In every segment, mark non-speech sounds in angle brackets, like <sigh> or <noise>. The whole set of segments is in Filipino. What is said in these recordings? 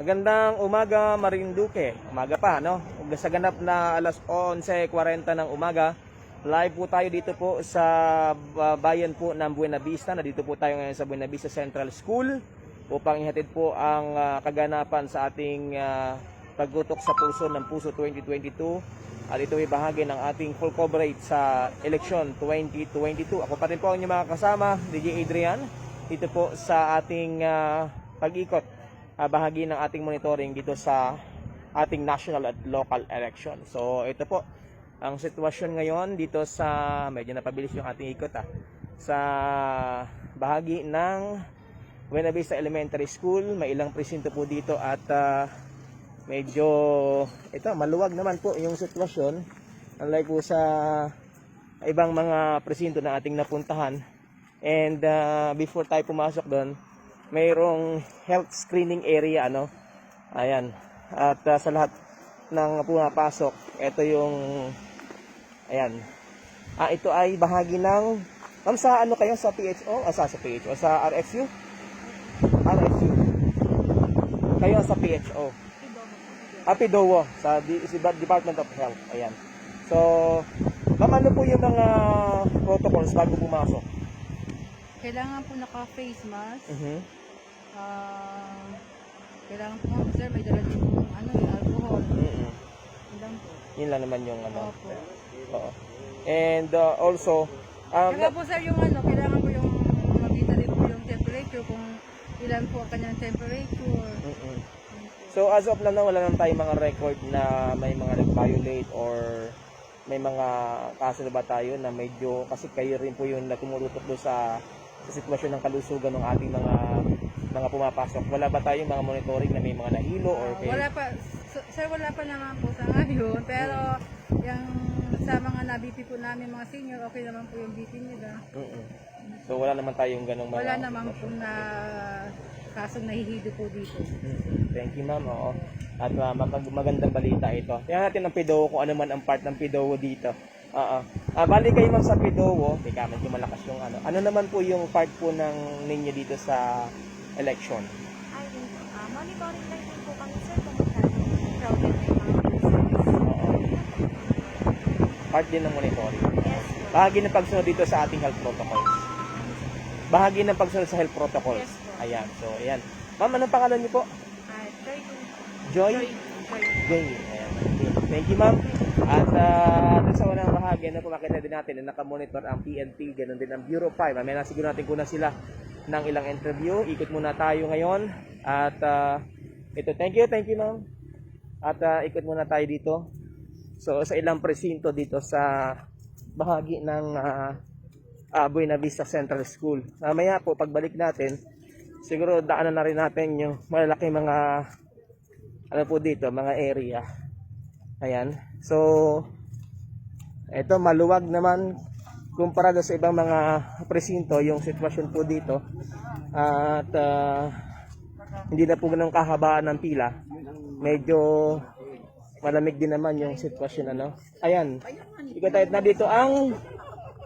Magandang umaga, Marinduque. Umaga pa, no? Sa ganap na alas 11.40 ng umaga, live po tayo dito po sa bayan po ng Buena Vista. Nandito po tayo ngayon sa Buena Vista Central School upang ihatid po ang uh, kaganapan sa ating uh, pagtutok sa puso ng Puso 2022. At ito ay bahagi ng ating full coverage sa eleksyon 2022. Ako pa rin po ang inyong mga kasama, DJ Adrian, dito po sa ating uh, pag-ikot ah, bahagi ng ating monitoring dito sa ating national at local election. So ito po ang sitwasyon ngayon dito sa medyo napabilis yung ating ikot ah, sa bahagi ng Buena Vista Elementary School. May ilang presinto po dito at ah, medyo ito maluwag naman po yung sitwasyon unlike po sa ibang mga presinto na ating napuntahan. And ah, before tayo pumasok doon, mayroong health screening area ano. Ayan. At ah, sa lahat ng pumapasok, ito yung ayan. Ah, ito ay bahagi ng Ma'am, sa ano kayo? Sa PHO? Ah, sa, sa PHO? Sa RFU? RFU. Kayo sa PHO. Ah, PIDOO. Sa Department of Health. Ayan. So, ma'am, ano po yung mga protocols bago pumasok? Kailangan po naka-face mask. Mhm. Ah, kailangan po, sir, may dala din po, ano, yung alcohol. Mm-mm. Yun lang po. Yun lang naman yung ano. Opo. Oo. And uh, also, um, Kaya po, sir, yung ano, kailangan po yung makita rin po yung temperature, kung ilan po ang kanyang temperature. mm-mm. So as of now, wala naman tayong mga record na may mga nag-violate or may mga kaso na ba tayo na medyo kasi kayo rin po yung natumurutok doon sa sa sitwasyon ng kalusugan ng ating mga mga pumapasok. Wala ba tayong mga monitoring na may mga nahilo or Ah, kay wala pa, so- sir, wala pa naman po sa ngayon, pero yung sa mga na-BP po namin mga senior, okay naman po yung BP nila. Mm-mm. So wala naman tayong ganong mga Wala naman po na kasong nahihilo po dito. Mm, Thank you, ma'am. Oo. At uh, mag- magandang balita ito. Tingnan natin ang PIDOO kung ano man ang part ng PIDOO dito. Oo. Ah, bali kayo ma'am sa PIDOO. Teka, medyo malakas yung ano. Ano naman po yung part po ng ninyo dito sa election? Ay. Ah, monitoring lang din po kami, sir, kung magkano crowded na yung mga business. Oo. Part din ng monitoring. Yes. Bahagi ng pagsunod dito sa ating health protocols. Bahagi ng pagsunod sa health protocols. Yes. Ayan. So, ayan. Ma'am, anong pangalan niyo po? Ah, joy. Joy? Joy. Joy. Ayan. Thank you, ma'am. At uh, sa unang bahagi, na po makita din natin na nakamonitor ang PNP, ganun din ang Bureau 5. Mamaya na siguro natin kuna sila ng ilang interview. Ikot muna tayo ngayon. At uh, ito, thank you, thank you, ma'am. At uh, ikot muna tayo dito. So, sa ilang presinto dito sa bahagi ng uh, uh, Buena Vista Central School. Mamaya po, pagbalik natin, siguro daanan na rin natin yung malalaki mga ano po dito, mga area. Ayan. So, ito maluwag naman kumpara sa ibang mga presinto yung sitwasyon po dito. At ah, hindi na po ganun kahabaan ng pila. Medyo malamig din naman yung sitwasyon ano. Ayan. Ikaw tayo na dito ang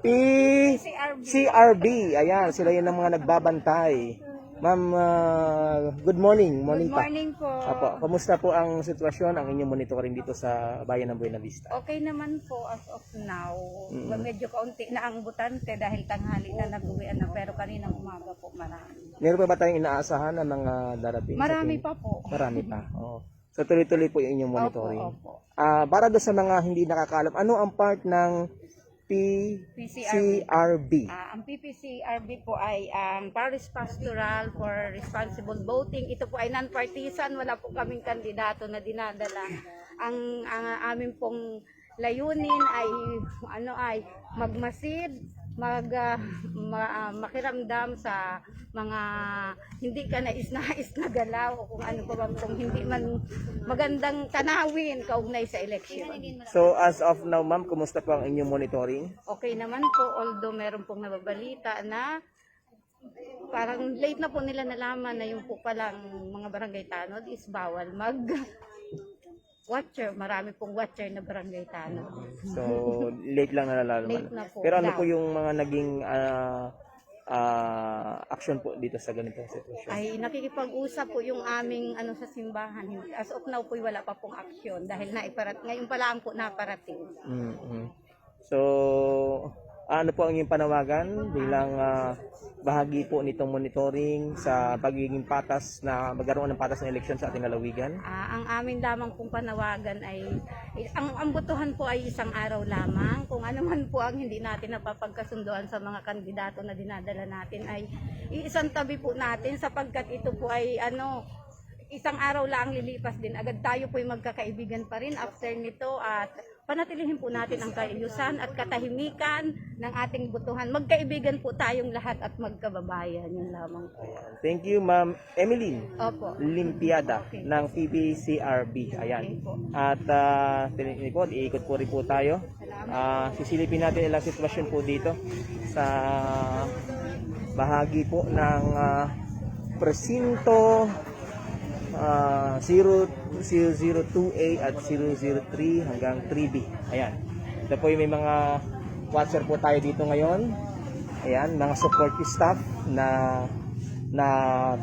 PCRB. Ayan, sila yun ang mga nagbabantay. Ma'am, ah, good morning, Good Monita. morning po. Apo, kamusta po ang sitwasyon, ang inyong monitoring dito sa bayan ng Buena Vista? Okay naman po as of now. Mm. Medyo kaunti na ang butante dahil tanghali na nag-uwian na pero kaninang umaga po marami. Meron pa ba tayong inaasahan ng mga darating? Marami pa po. Marami pa. <laughs> Oo. So tuloy-tuloy po yung inyong monitoring. Opo, opo. Ah, para doon sa mga hindi nakakaalam, ano ang part ng PCRB. PCRB? Ah, ang PPCRB po ay ang Paris Pastoral for Responsible Voting. Ito po ay non-partisan, wala po kaming kandidato na dinadala. Ang, ang amin pong layunin ay ano ay magmasid, mag ah, ma- ah, makiramdam sa mga hindi ka nais-nais na galaw o kung ano pa bang kung hindi man magandang tanawin kaugnay sa eleksyon. So as of now, ma'am, kumusta po ang inyong monitoring? Okay naman po, although meron pong nababalita na parang late na po nila nalaman na yung po palang mga barangay tanod is bawal mag watcher. Marami pong watcher na barangay tanod. So late lang na nalalaman. Late na po, Pero ano daw. po yung mga naging ah, ah, action po dito sa ganitong sitwasyon? Ay nakikipag-usap po yung aming ano sa simbahan. As of now po wala pa pong aksyon dahil naiparat ngayon pa lang po naparating. Mhm. So, ano po ang inyong panawagan bilang ah, bahagi po nitong monitoring sa pagiging patas na magkaroon ng patas na eleksyon sa ating lalawigan? Ah, ang amin lamang pong panawagan ay ang ang botohan po ay isang araw lamang. Kung ano man po ang hindi natin napapagkasunduan sa mga kandidato na dinadala natin ay iisang tabi po natin sapagkat ito po ay ano isang araw lang lilipas din. Agad tayo po ay magkakaibigan pa rin after nito at panatilihin po natin ang kaayusan at katahimikan ng ating botohan. Magkaibigan po tayong lahat at magkababayan. Yun lamang po. Thank you, Ma'am Emeline. Opo. Limpiada ng PBCRB. Ayan. At uh, po, iikot po rin po tayo. Ah, sisilipin natin ilang sitwasyon po dito sa bahagi po ng ah, presinto ah, 0, 002A at 003 hanggang 3B. Ayan. Ito po yung may mga watcher po tayo dito ngayon. Ayan, mga support staff na na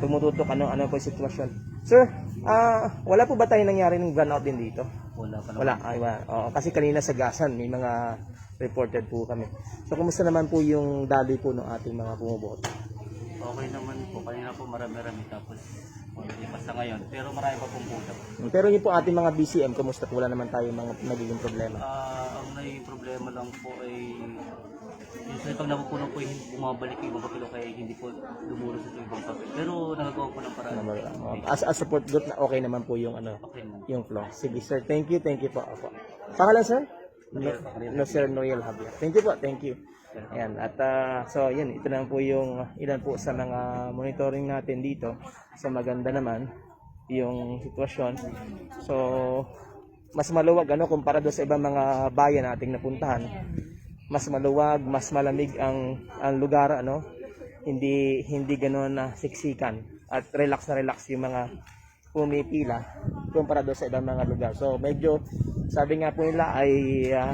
tumututok ano ano po yung sitwasyon. Sir, ah wala po ba tayong nangyari ng burnout din dito? Wala pa naman. Wala. Ay, wala. Oo, kasi kanina sa gasan may mga reported po kami. So kumusta naman po yung daloy po ng ating mga bumoboto? Okay naman po. Kanina po marami-rami tapos konti pa sa ngayon. Pero marami pa pong puto. Pero yung po ating mga BCM, kumusta po wala naman tayo mga nagiging problema? Ah, ang naging problema lang po ay minsan pag napupuno po yung bumabalik yung ibang papel kaya hindi po dumuro sa ibang papel. Pero nagagawa po ng paraan. As a support group na okay naman po yung ano, Okay yung flow. Sige sir, thank you, thank you po. Opo. Pangalan sir? No, no Sir Noel Javier. Thank you po, thank you. Ayan, at ah, so yun, ito na po yung ilan po sa mga monitoring natin dito. So maganda naman yung sitwasyon. So mas maluwag ano kumpara doon sa ibang mga bayan nating napuntahan. Mas maluwag, mas malamig ang ang lugar ano. Hindi hindi ganoon na siksikan at relax na relax yung mga pumipila kumpara doon sa ibang mga lugar. So medyo sabi nga po nila ay ah,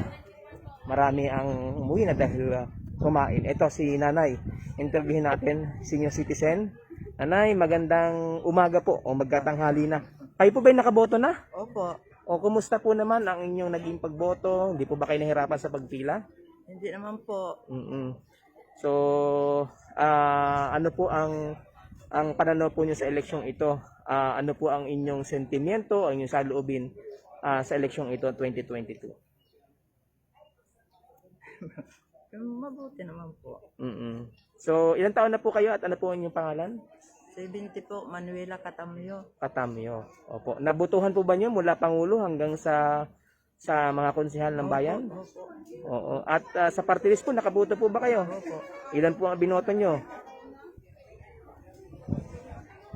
marami ang umuwi na dahil ah, kumain. Ito si Nanay. Interviewin natin, senior citizen. Nanay, magandang umaga po o magkatanghali na. Kayo po ba nakaboto na? Opo, O kumusta po naman ang inyong naging pagboto? Hindi po ba kayo nahirapan sa pagpila? hindi naman po. mm So, ah, ano po ang ang pananaw po niyo sa eleksyong ito? Ah, ano po ang inyong sentimiento, ang inyong saloobin ah, sa eleksyong ito 2022? Mabuti naman po. mm So, ilang taon na po kayo at ano po ang inyong pangalan? 70 po, Manuela Catamio. Katamyo. Opo. Nabutuhan po ba niyo mula Pangulo hanggang sa sa mga konsehal ng bayan? Opo, Oo. At ah, sa party list po, nakaboto po ba kayo? opo. Ilan po ang binoto nyo?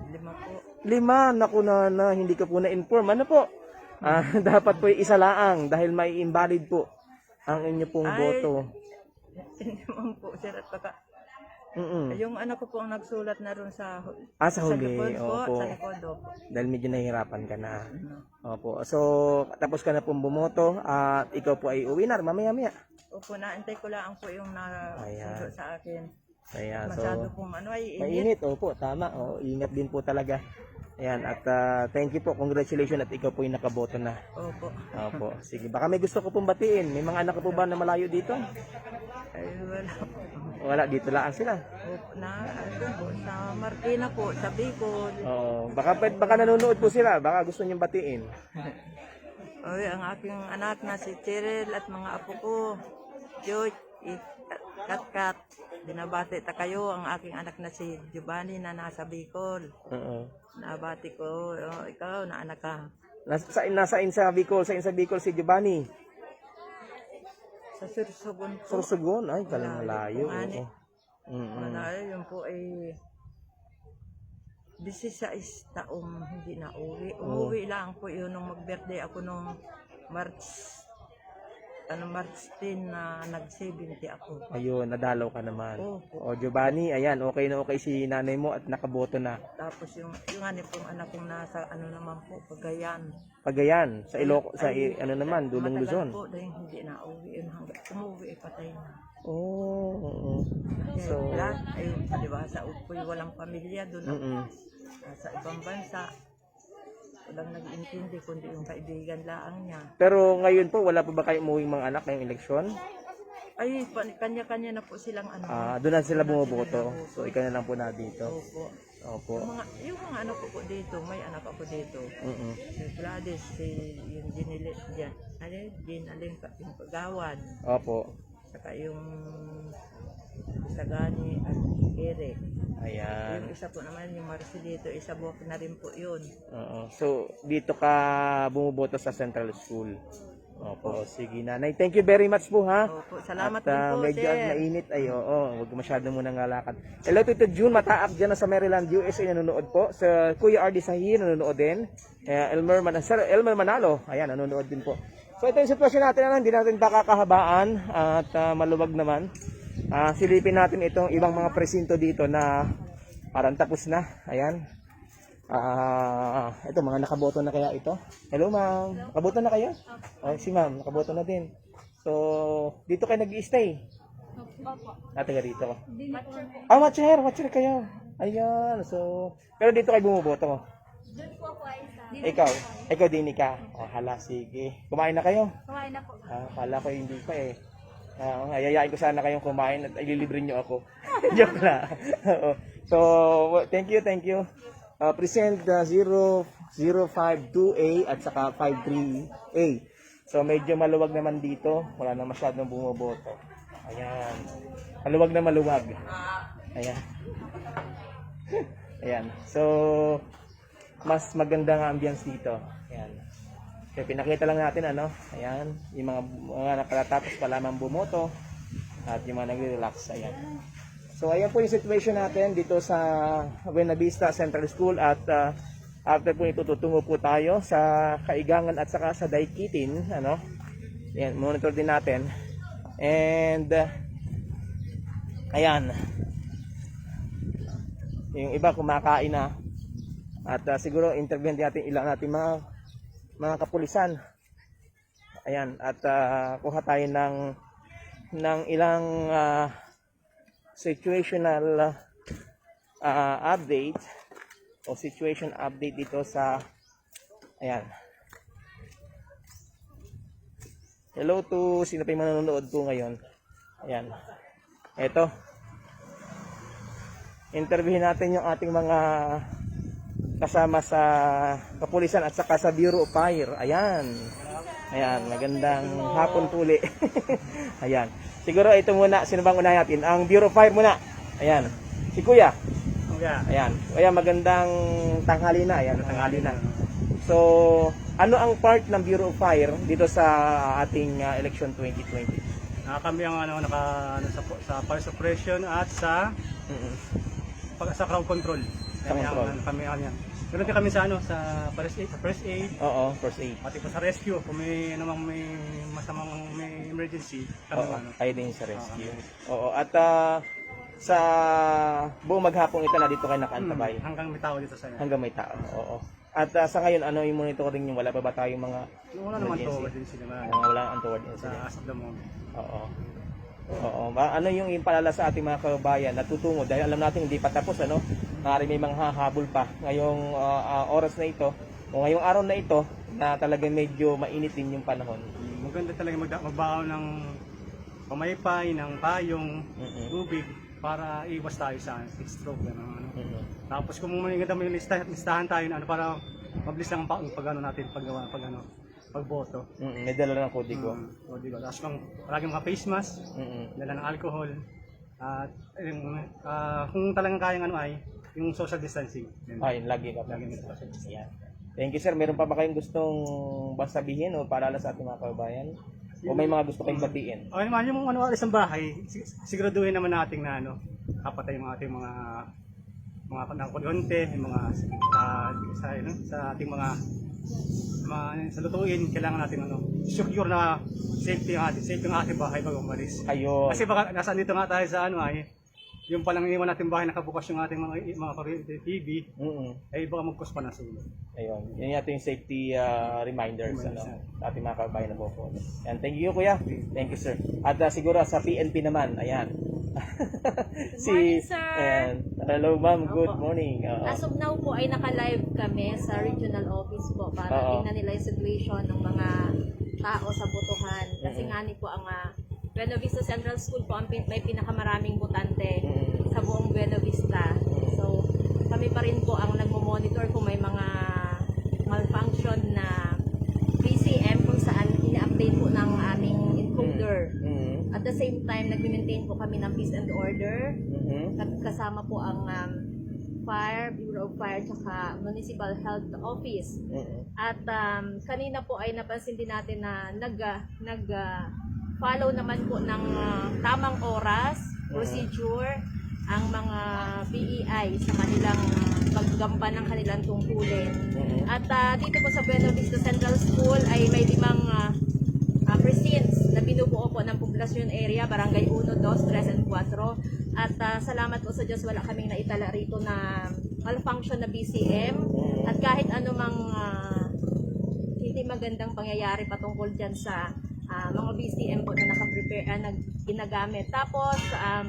Lima po. Lima. Naku na, na hindi ka po na-inform. Ano po? Ah, <laughs> dapat po isa laang dahil may invalid po ang inyo pong Ay. boto. Hindi naman po, sir. At baka, Mm-mm. yung ano ko po ang nagsulat na ron sa, Ah, sa huli. likod po. Opo. Sa likod, opo. Dahil medyo nahihirapan ka na. Ano. Opo. So, tapos ka na pong bumoto at ikaw po ay uwi na mamaya-maya. Opo, naantay ko lang po yung na Ayan. sa akin. Masyado So, pong ano ay init. mainit. Opo, tama. O, ingat din po talaga. Ayan. At ah, thank you po. Congratulations at ikaw po yung nakaboto na. Opo. Opo. Sige. Baka may gusto ko pong batiin. May mga anak ko po ba na malayo dito? Ay, wala po. Wala. Dito lang sila. Opo, na, ano po, sa Marikina po, sa Bicol. Oo. Baka, baka nanonood po sila. Baka gusto niyong batiin. Oy, ang aking anak na si Cheryl at mga apo ko, Joy, i- Kat Kat, binabati ta kayo ang aking anak na si Giovanni na nasa Bicol. Oo. Nabati ko, oh, ikaw na anak ka. Nasa, sa, nasa Insa Bicol. Sa Insa Bicol si Giovanni. Sa Sursogon po. Sorsogon. Ay, kalang malayo. Malayo. Mm-mm. Malayo, yun po ay 16 taong hindi na uwi. Umuwi lang po yun nung mag-birthday ako nung March ano March 10 na nag-70 ako. Ayun, nadalaw ka naman. Opo. O Giovanni, ayan, okay na okay si nanay mo at nakaboto na. Tapos yung yung ano pong anak kong nasa ano naman po, Pagayan. Pagayan, sa Iloco, sa i- ano naman, Dulong Matagal Luzon. po dahil hindi na uwi yun hanggang umuwi ay patay na. Oh, oo. So, So, lahat ay, di ba, sa Upoy walang pamilya doon. mm Sa ibang bansa, walang nag-intindi kundi yung kaibigan laang niya. Pero ngayon po, wala pa ba kayo umuwing mga anak ngayong eleksyon? Ay, pa- kanya-kanya na po silang ano. Ah, doon na sila bumuboto. So, ikaw na lang po na dito. Opo. Opo. Yung mga, yung mga ano ko po dito, may anak ako dito. Mm-mm. Si Gladys, si yung Ginili, Jan, ano yun? Ginaling pa, yung Pagawan. Opo. Saka yung Sagani at Eric. Ayan. Yung isa po naman, yung Marcelito, isa buwak na rin po yun. Oo. So, dito ka bumuboto sa Central School. Opo, sige nanay. Thank you very much po ha. Opo, salamat At din ah, po, medyo sir. mainit ay oo, wag masyado muna ngalakad. Hello Tito June, mataap dyan na sa Maryland, USA nanonood po. Sa Kuya RD Sahi nanonood din. Eh, Elmer, Man Sir Elmer Manalo, ayan nanonood din po. So ito yung sitwasyon natin, ano, hindi natin pakakahabaan at ah, maluwag naman. Ah, silipin natin itong ibang mga presinto dito na parang tapos na. Ayan. Ah, ito mga nakaboto na kaya ito. Hello ma'am. Nakaboto na kayo? Oh, si ma'am, nakaboto na din. So, dito kayo nag-i-stay? Opo. Ah, taga dito. Ah, watcher, watcher kayo. Ayan, so, pero dito kayo bumuboto. Doon po ako ay sa... Ikaw, ikaw din ka. Oh, hala, sige. Kumain na kayo? Kumain na po. Ah, kala ko hindi pa eh. Ah, ayayain ko sana kayong kumain at ililibre nyo ako. <laughs> Joke na. <laughs> Oo. so, thank you, thank you. Uh, present uh, 0052A at saka 53A. So, medyo maluwag naman dito. Wala na masyadong bumoboto. Ayan. Maluwag na maluwag. Ayan. <laughs> Ayan. So, mas maganda nga ambience dito. Ayan. Kaya pinakita lang natin ano, ayan, yung mga mga nakatatapos pa lamang bumoto at yung mga nagre-relax, ayan. So ayan po yung situation natin dito sa Buena Vista Central School at ah, after po ito tutungo po tayo sa Kaigangan at saka sa Daikitin, ano. Ayan, monitor din natin. And ah, ayan. Yung iba kumakain na. At ah, siguro interview natin ilang natin mga mga kapulisan. Ayan, at ah, kuha tayo ng ng ilang ah, situational ah, update o situation update dito sa ayan. Hello to sino pa yung manonood po ngayon. Ayan. Eto. Interviewin natin yung ating mga kasama sa kapulisan at saka sa Bureau of Fire. Ayan. Ayan, magandang hapon puli. <laughs> Ayan. Siguro ito muna, sino bang unahin natin? Ang Bureau of Fire muna. Ayan. Si Kuya. Ayan. Kuya, magandang tanghali na. Ayan, tanghali na. So, ano ang part ng Bureau of Fire dito sa ating uh, election 2020? Ah, kami ang ano, naka, ano, sa, sa fire suppression at sa Mm-mm. pag, sa crowd control. Kami ang- control. kami ang yan. Din kami sa ano sa first aid, sa first aid, Oo, first aid. pati pa sa rescue kung may ano mang may masamang may emergency, kami Oo, ano. kayo din sa rescue. Oo, at ah, sa buong maghapong ito na dito kayo nakaantabay. Hmm, hanggang may tao dito sa. Hanggang may tao. Oo. At ah, sa ngayon, ano yung monitoring nyo? Wala pa ba tayong mga Wala naman to, emergency? emergency naman. mga wala untoward Sa incident? as of the moment. Oo. Oo. Ba, ano yung impalala sa ating mga kababayan na tutungo? Dahil alam natin hindi pa tapos, ano? Maaari may mga hahabol pa. Ngayong ah, ah, oras na ito, o ngayong araw na ito, na talagang medyo mainit din yung panahon. Maganda talaga magda- magbaon ng pamaypay, ng payong, Mm-mm. tubig para iwas tayo sa heat stroke. Ano, ano. Mm-mm. Tapos kung may ganda may lista, listahan tayo ano para mabilis lang ang pag, pag ano natin paggawa pag ano pagboto. Mm-mm. May dala ng kodigo. O di ba? Tapos kung palagi mga face mask, Mm-mm. dala ng alcohol at ah, kung talagang kayang ano ay yung social distancing. Yan. Ayun, lagi ka. Lagi may social distancing. Ayan. Thank you sir. Meron pa ba kayong gustong bang sabihin o paalala sa ating mga kababayan? O may mga gusto kayong batiin? O naman yung ano alis ng bahay, sig- siguraduhin naman natin na ano, kapatay yung ating mga mga nakakulyonte, yung mga ah, sa, ano, sa ating mga mga sa lutuin, kailangan natin ano, secure na safety ang ating, safety ang ating bahay bago umalis. Ayun. Kasi baka nasa dito nga tayo sa ano ay yung palang iniwan natin bahay nakabukas yung ating mga mga kuryente TV, Mm-mm. ay baka magkos pa ng sunog. Ayun, yun yung ating safety ah, reminders ano, sa ating mga kababayan na po. And thank you kuya. Thank you sir. At ah, siguro sa PNP naman, ayan. <laughs> si morning, sir. Ayan. hello ma'am, good morning. Oo. As of now po ay naka-live kami sa regional office po para Oo. tingnan nila yung situation ng mga tao sa botohan. Kasi nga ni po ang uh, Buena Vista Central School po ang pin- may pinakamaraming botante Mm. sa buong Buena Vista. So kami pa rin po ang nagmo-monitor kung may mga malfunction na PCM kung saan ina-update po ng aming encoder. Mm. At the same time, nag-maintain po kami ng peace and order. Mhm. Kat- kasama po ang um, Fire, Bureau of Fire, tsaka Municipal Health Office. Mm. At um, kanina po ay napansin din natin na nag, ah, nag ah, follow naman po ng ah, tamang oras, procedure, ang mga BEI sa kanilang ah, paggampan ng kanilang tungkulin. Mhm. At ah, dito po sa Buena Vista Central School ay may limang uh, precincts na binubuo po ng poblasyon area, barangay 1, 2, 3, and 4. At ah, salamat po sa Diyos, wala kaming naitala rito na malfunction na BCM. At kahit anumang ah, hindi magandang pangyayari patungkol dyan sa ah, mga BCM po na nakaprepare, ah, na ginagamit. Tapos, um,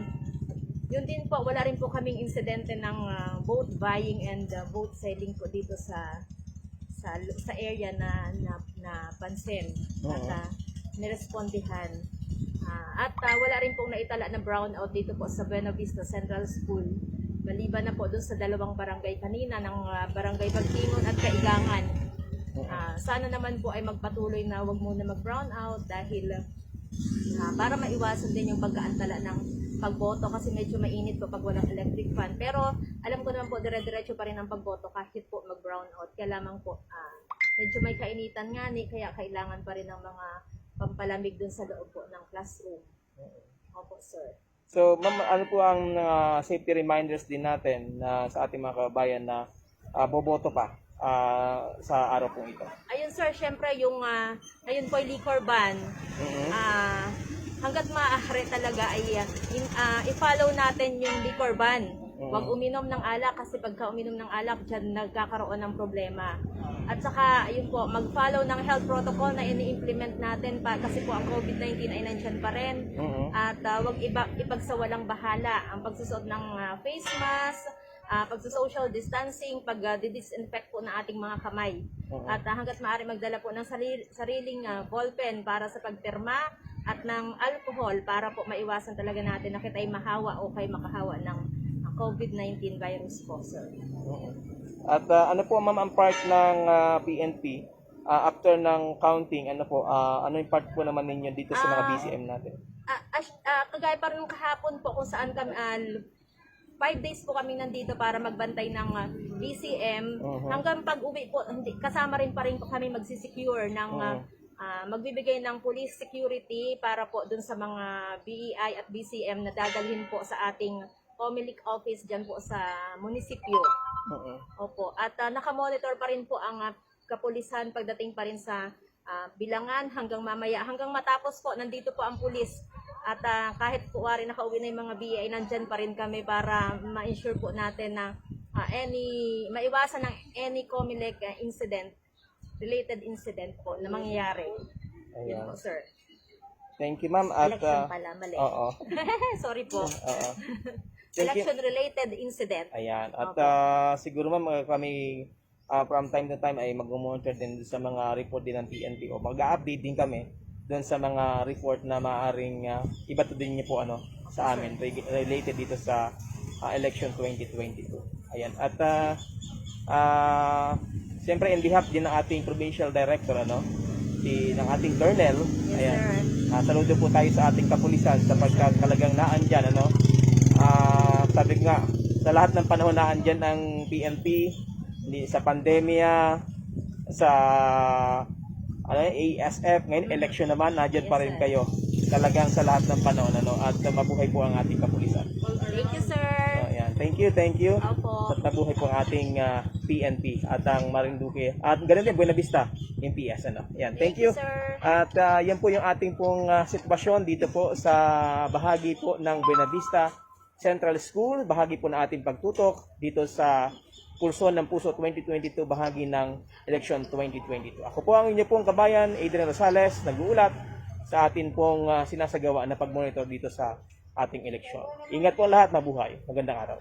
yun din po, wala rin po kaming insidente ng ah, vote buying and ah, vote selling po dito sa sa sa area na na, na pansin at uh, nirespondihan. Ah, at ah, wala rin pong naitala na brownout dito po sa Buena Vista Central School. Maliban na po doon sa dalawang barangay kanina ng ah, Barangay Bagtingon at Kaigangan. Sana naman po ay magpatuloy na wag muna mag-brownout dahil ah, para maiwasan din yung pagkaantala ng pagboto kasi medyo mainit po pag walang electric fan. Pero alam ko naman po dire-diretso pa rin ang pagboto kahit po mag-brownout. Kaya lamang po ah, medyo may kainitan nga ni kaya kailangan pa rin ng mga pampalamig dun sa loob po ng classroom. Opo, sir. So, ma'am, ano po ang ah, safety reminders din natin na sa ating mga kababayan na ah, boboto pa ah, sa araw pong ito? Ayun sir, syempre yung ah, ayun po yung liquor ban. Mhm. Ah, hanggat maaari talaga ay in, ah, i-follow natin yung liquor ban. Huwag uminom ng alak kasi pagka uminom ng alak, dyan nagkakaroon ng problema. At saka, ayun po, mag-follow ng health protocol na ini-implement natin pa kasi po ang COVID-19 ay nandyan pa rin. Mhm. At uh, wag iba, ipagsawalang bahala ang pagsusuot ng ah, face mask, uh, pagsa-social distancing, pag-disinfect po ng ating mga kamay. At ah, hanggat maaari magdala po ng sarili, sariling ah, ballpen para sa pagpirma at ng alcohol para po maiwasan talaga natin na kita ay mahawa o kay makahawa ng ah, COVID-19 virus po, sir. At ah, ano po ma'am ang part ng ah, PNP ah, after ng counting, ano po, ah, ano yung part po naman ninyo dito sa mga Ah, BCM natin? Ah, as- ah, kagaya pa rin kahapon po kung saan kami, ah, five days po kami nandito para magbantay ng ah, BCM. Mhm. Hanggang pag-uwi po, hindi, kasama rin pa rin po kami magsisecure ng, ah, ah, magbibigay ng police security para po dun sa mga BEI at BCM na dadalhin po sa ating Comelec office dyan po sa munisipyo. Mhm. Opo. At uh, nakamonitor pa rin po ang ah, kapulisan pagdating pa rin sa ah, bilangan hanggang mamaya. Hanggang matapos po, nandito po ang pulis. At ah, kahit po wari nakauwi na yung mga BA, nandyan pa rin kami para ma-ensure po natin na ah, any, maiwasan ng any Comelec ah, incident, related incident po na mangyayari. Yun Ayan. po, sir. Thank you ma'am. At, Election pala, mali. Oo. <laughs> Sorry po. <laughs> Oo. <laughs> Election-related incident. Ayan. At Opo. ah, siguro ma'am, kami ah, from time to time ay mag-monitor din sa mga report din ng PNP o mag-update din kami doon sa mga report na maaring uh, iba to din niyo po ano sa amin reg- related dito sa ah, election 2022. Ayan. At ah ah, siyempre in behalf din ng ating provincial director ano si ng ating colonel ayan Ah, saludo po tayo sa ating kapulisan sapagkat talagang naandyan ano Ah, sabi nga sa lahat ng panahon naandyan ang PNP hindi sa pandemya sa ano ASF ngayon election naman. Nandiyan pa rin kayo. Talagang sa lahat ng panahon ano? At mabuhay po ang ating kapulisan. Thank you, sir. so, ayan. thank you thank you. Opo. at mabuhay po ang ating ah, PNP at ang Marinduque. At ganun din Buena Vista MPS ano? Ayan. Thank you sir. at ah, yan po yung ating pong ah, sitwasyon dito po sa bahagi po ng Buena Vista Central School, bahagi po na ating pagtutok dito sa Pulson ng Puso 2022, bahagi ng Election 2022. Ako po ang inyo pong kabayan, Adrian Rosales, nag-uulat sa atin pong ah, sinasagawa na pag-monitor dito sa ating eleksyon. Ingat po lahat, mabuhay. Magandang araw.